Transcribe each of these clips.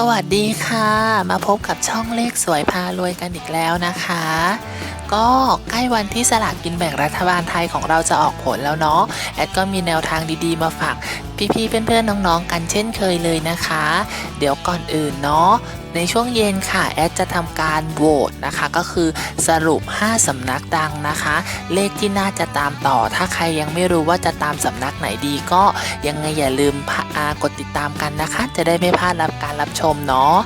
สวัสดีค่ะ มาพบกับช่องเลขสวยพารวยกันอีกแล้วนะคะ ก็ใกล้วันที่สลากกินแบ่งรัฐบาลไทยของเราจะออกผลแล้วเนาะแอดก็มีแนวทางดีๆมาฝากพี่ๆเพื่อนๆน้องๆกันเช่นเคยเลยนะคะ เดี๋ยวก่อนอื่นเนาะ ในช่วงเย็นค่ะแอดจะทำการโหวตนะคะ ก็คือสรุป 5สำนักดังนะคะ เลขที่น่าจะตามต่อ ถ้าใครยังไม่รู้ว่าจะตามสำนักไหนดีก็ยังไงอย่าลืมพะอากดติดตามกันนะคะ จะได้ไม่พลาดรับการรับชมเนาะ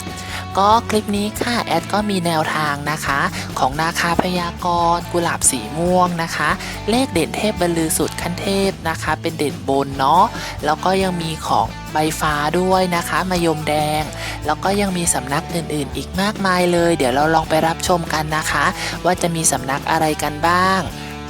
ก็คลิปนี้ค่ะแอดก็มีแนวทางนะคะ ของนาคาพยากรกุหลาบสีม่วงนะคะ เลขเด่นเทพบรรลือสุดขั้นเทพนะคะ เป็นเด่นบนเนาะแล้วก็ยังมีของใบฟ้าด้วยนะคะมายมแดง แล้วก็ยังมีสำนักอื่นๆ อีกมากมายเลย เดี๋ยวเราลองไปรับชมกันนะคะ ว่าจะมีสำนักอะไรกันบ้าง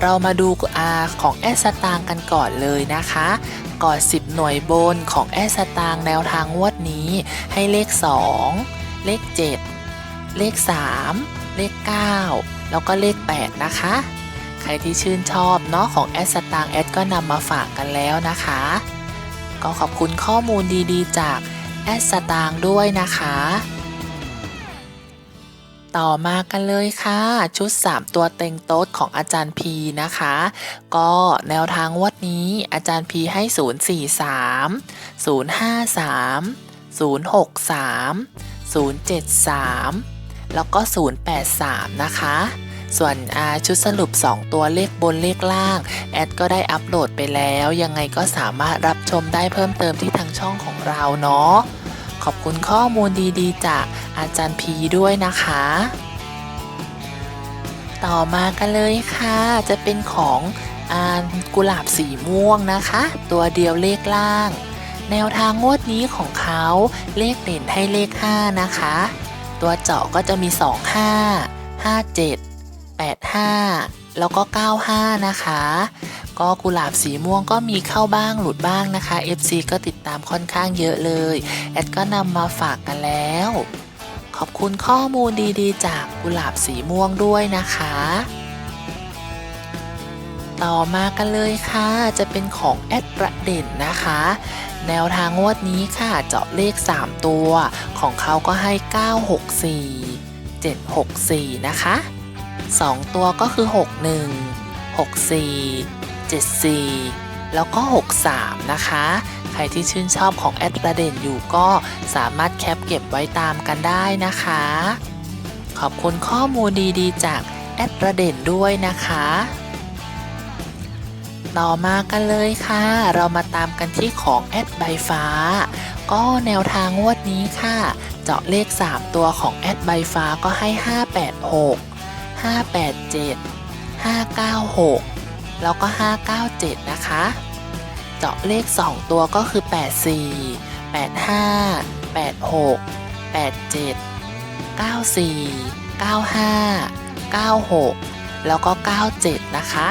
เรามาดูอาของแอสตางกันก่อนเลยนะคะก่อน 10 หน่วยบนของแอสตางแนวทางงวดนี้ให้เลข 2 เลข 7 เลข 3 เลข 9 แล้วก็เลข 8 นะคะ ใครที่ชื่นชอบเนาะของแอสตางแอดก็นำมาฝากกันแล้วนะคะ ก็ขอบคุณข้อมูลดีๆ จากแอสตางด้วยนะคะ ต่อมากันเลยค่ะ ชุด 3 ตัวเต็งโต๊ดของอาจารย์พีนะคะ ก็แนวทางวัดนี้อาจารย์พีให้ 043 053 063 073 แล้วก็ 083 นะคะส่วนชุดสรุป 2 ตัวเลขบนเลขล่าง แอดก็ได้อัปโหลดไปแล้ว ยังไงก็สามารถรับชมได้เพิ่มเติมที่ทางช่องของเราเนาะ ขอบคุณข้อมูลดีๆ จากอาจารย์พีด้วยนะคะ ต่อมากันเลยค่ะ จะเป็นของอานกุหลาบสีม่วงนะคะ ตัวเดียวเลขล่าง แนวทางงวดนี้ของเขาเลขเด่นให้เลข 5 นะคะ ตัวเจาะก็จะมี 25 57 85 แล้วก็ 95 นะคะ ก็กุหลาบสีม่วงก็มีเข้าบ้างหลุดบ้างนะคะ FC ก็ติดตามค่อนข้างเยอะเลย แอดก็นำมาฝากกันแล้ว ขอบคุณข้อมูลดีๆ จากกุหลาบสีม่วงด้วยนะคะ ต่อมากันเลยค่ะ จะเป็นของแอดประเด็นนะคะ แนวทางงวดนี้ค่ะเจาะเลข 3 ตัว ของเขาก็ให้ 964 764 นะคะ 2 ตัวก็คือ 61 64 74 แล้วก็ 63 นะคะ ใครที่ชื่นชอบของแอดประเด็นอยู่ก็สามารถแคปเก็บไว้ตามกันได้นะคะ ขอบคุณข้อมูลดีๆ จากแอดประเด็นด้วยนะคะ ต่อมากันเลยค่ะ เรามาตามกันที่ของแอดใบฟ้า ก็แนวทางงวดนี้ค่ะ เจาะเลข 3 ตัวของแอดใบฟ้าก็ให้ 586 587 596 แล้วก็ 597 นะคะ เจาะเลข 2 ตัวก็คือ 84 85 86 87 94 95 96 แล้วก็ 97 นะคะ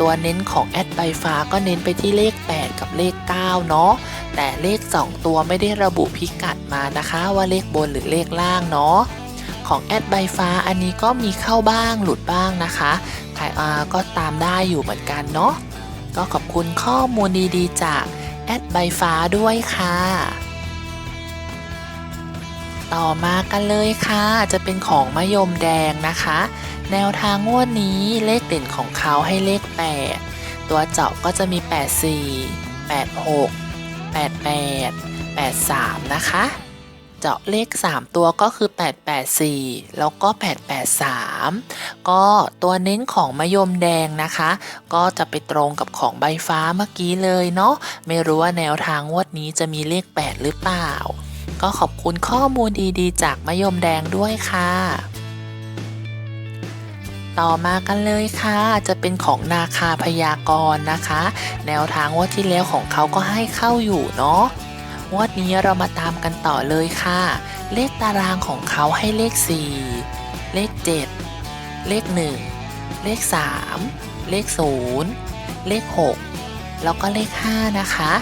ตัวเน้นของแอดใบฟ้าก็เน้นไปที่เลข 8 กับเลข 9 เนาะ แต่เลข 2 ตัวไม่ได้ระบุพิกัดมานะคะว่าเลขบนหรือเลขล่างเนาะของแอดใบฟ้าอันนี้ก็มีเข้าบ้างหลุดบ้างนะคะ ก็ตามได้อยู่เหมือนกันเนาะก็ขอบคุณข้อมูลดีๆ จากแอดใบฟ้าด้วยค่ะ ต่อมากันเลยค่ะ จะเป็นของมะยมแดงนะคะ แนวทางงวดนี้เลขเด่นของเขาให้เลข 8 ตัวเจาะก็จะมี 84 86 88 83 นะคะ เจาะเลข 3 ตัวก็คือ 884 แล้วก็ 883 ก็ตัวเน้นของมะยมแดงนะคะ ก็จะไปตรงกับของใบฟ้าเมื่อกี้เลยเนาะไม่รู้ว่าแนวทางวดนี้จะมีเลข 8 หรือเปล่า ก็ขอบคุณข้อมูลดีๆ จากมะยมแดงด้วยค่ะต่อมากันเลยค่ะ จะเป็นของนาคาพยากรณ์นะคะ แนวทางงวดที่แล้วของเขาก็ให้เข้าอยู่เนาะ งวดนี้เรามาตามกันต่อเลยค่ะ เลขตารางของเขาให้เลข 4 เลข 7 เลข 1 เลข 3 เลข 0 เลข 6 แล้วก็เลข 5 นะคะ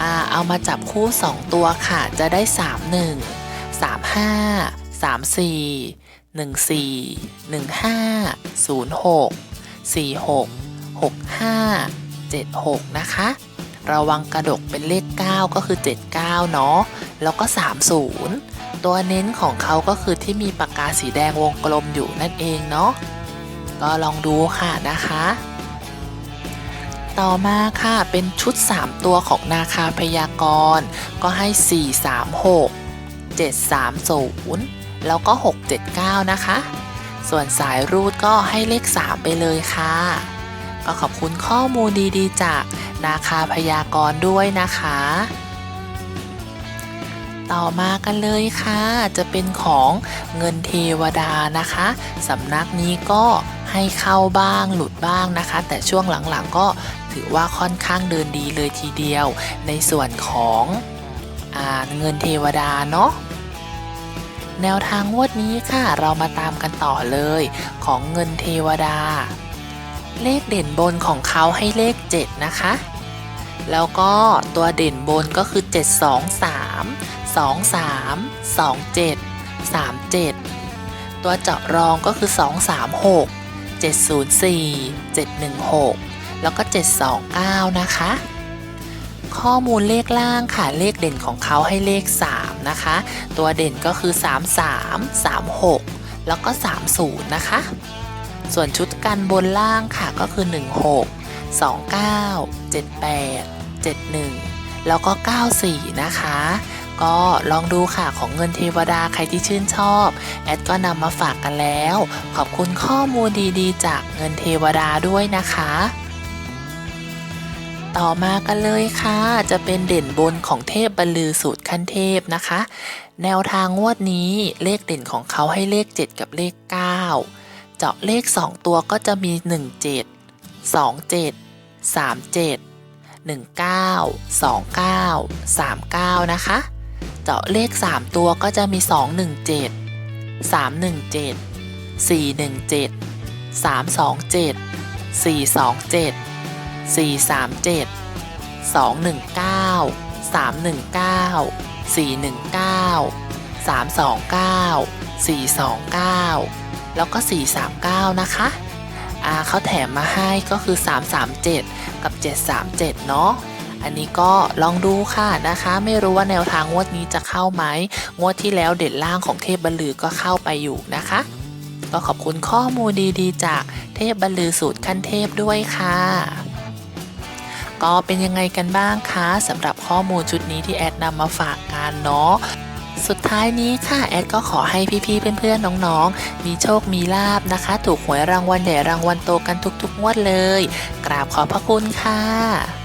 อ่าเอามาจับคู่ 2 ตัวค่ะ จะได้ 3 1 3 5 3 4 1 4 1 5 0 6 4 6 6 5 7 6 นะคะ ระวังกระดกเป็นเลข 9 ก็คือ 79 เนาะ แล้วก็ 30 ตัวเน้นของเขาก็คือที่มีปากกาสีแดงวงกลมอยู่นั่นเองเนาะ ก็ลองดูค่ะนะคะ ต่อมาค่ะเป็นชุด 3 ตัวของนาคาพยากรณ์ก็ให้ 436 730 แล้วก็ 679 นะคะ ส่วนสายรูดก็ให้เลข 3 ไปเลยค่ะ ก็ขอบคุณข้อมูลดีๆ จากนาคาพยากรณ์ด้วยนะคะ ต่อมากันเลยค่ะ จะเป็นของเงินเทวดานะคะสำนักนี้ก็ให้เข้าบ้างหลุดบ้างนะคะ แต่ช่วงหลังๆก็ถือว่าค่อนข้างเดินดีเลยทีเดียว ในส่วนของอเงินเทวดาเนาะแนวทางงวดนี้ค่ะ เรามาตามกันต่อเลย ของเงินเทวดา เลขเด่นบนของเขาให้เลข 7 นะคะ แล้วก็ตัวเด่นบนก็คือ 7 2 3 2 3 2 7 3 7 ตัวเจาะรองก็คือ 2 3 6 7 0 4 7 1 6 แล้วก็ 729 นะคะ ข้อมูลเลขล่างค่ะ เลขเด่นของเขาให้เลข 3 นะคะ ตัวเด่นก็คือ 33 36 แล้วก็ 30 นะคะ ส่วนชุดกันบนล่างค่ะก็คือ 16 29 78 71 แล้วก็ 94 นะคะ ก็ลองดูค่ะของเงินเทวดาใครที่ชื่นชอบ แอดก็นำมาฝากกันแล้ว ขอบคุณข้อมูลดีๆ จากเงินเทวดาด้วยนะคะ ต่อมากันเลยค่ะ จะเป็นเด่นบนของเทพบรรลือสูตรขั้นเทพนะคะ แนวทางงวดนี้เลขเด่นของเขาให้เลข 7 กับเลข 9 เจาะเลข 2 ตัวก็จะมี 17 27 37 19 29 39 นะคะ เจาะเลข 3 ตัวก็จะมี 217 317 417 327 427 437 219 319 419 329 429 แล้วก็ 439 นะคะอ่าเขาแถมมาให้ก็คือ 337 กับ 737 เนาะอันนี้ก็ลองดูค่ะนะคะ ไม่รู้ว่าแนวทางงวดนี้จะเข้าไหมงวดที่แล้วเด่นล่างของเทพบรรลือก็เข้าไปอยู่นะคะ ก็ขอบคุณข้อมูลดีๆ จากเทพบรรลือสูตรขั้นเทพด้วยค่ะก็เป็นยังไงกันบ้างคะสำหรับข้อมูลชุดนี้ที่แอดนำมาฝากกันเนาะ สุดท้ายนี้ค่ะแอดก็ขอให้พี่ๆเพื่อนๆน้องๆ มีโชคมีลาบนะคะ ถูกหวยรางวัลใหญ่รางวัลโตกันทุกๆงวดเลย กราบขอบพระคุณค่ะ